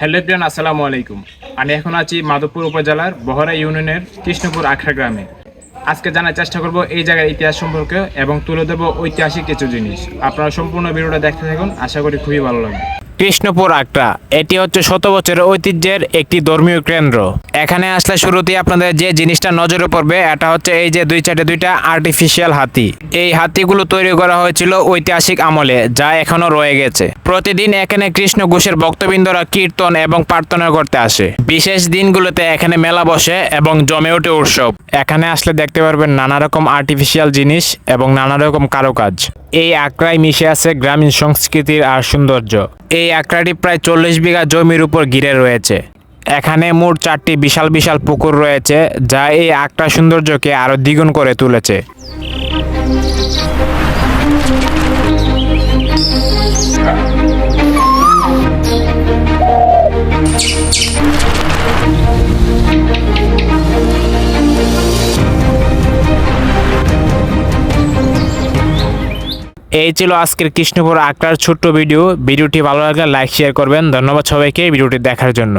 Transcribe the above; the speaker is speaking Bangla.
হ্যালো ফ্রেন আসসালামু আলাইকুম। আমি এখন আছি মাধবপুর উপজেলার বহরা ইউনিয়নের কৃষ্ণপুর আখড়া গ্রামে। আজকে জানার চেষ্টা করব এই জায়গার ইতিহাস সম্পর্কে এবং তুলে দেবো ঐতিহাসিক কিছু জিনিস। আপনারা সম্পূর্ণ ভিডিওটা দেখতে থাকুন, আশা করি খুবই ভালো লাগবে। কৃষ্ণপুর আগ্রা এটি হচ্ছে শত বছরের ঐতিহ্যের একটি ধর্মীয় কেন্দ্র। এখানে আসলে শুরুতেই আপনাদের যে জিনিসটা নজরে পড়বে, এটা হচ্ছে এই যে দুই চারটে দুইটা আর্টিফিশিয়াল হাতি। এই হাতিগুলো তৈরি করা হয়েছিল ঐতিহাসিক আমলে, যা এখনও রয়ে গেছে। প্রতিদিন এখানে কৃষ্ণ ঘোষের ভক্তবৃন্দরা কীর্তন এবং প্রার্থনা করতে আসে। বিশেষ দিনগুলোতে এখানে মেলা বসে এবং জমে ওঠে উৎসব। এখানে আসলে দেখতে পারবেন নানা রকম আর্টিফিশিয়াল জিনিস এবং নানা রকম কারুকাজ। এই আঁকড়ায় মিশে আছে গ্রামীণ সংস্কৃতির আর সৌন্দর্য। এই আঁকড়াটি প্রায় চল্লিশ বিঘা জমির উপর ঘিরে রয়েছে। এখানে মোট চারটি বিশাল বিশাল পুকুর রয়েছে, যা এই আকটা সৌন্দর্যকে আরও দ্বিগুণ করে তুলেছে। এই ছিল আজকের কৃষ্ণপুর আকরার ছোট্ট ভিডিও। ভিডিওটি ভালো লাগলে লাইক শেয়ার করবেন। ধন্যবাদ সবাইকে ভিডিওটি দেখার জন্য।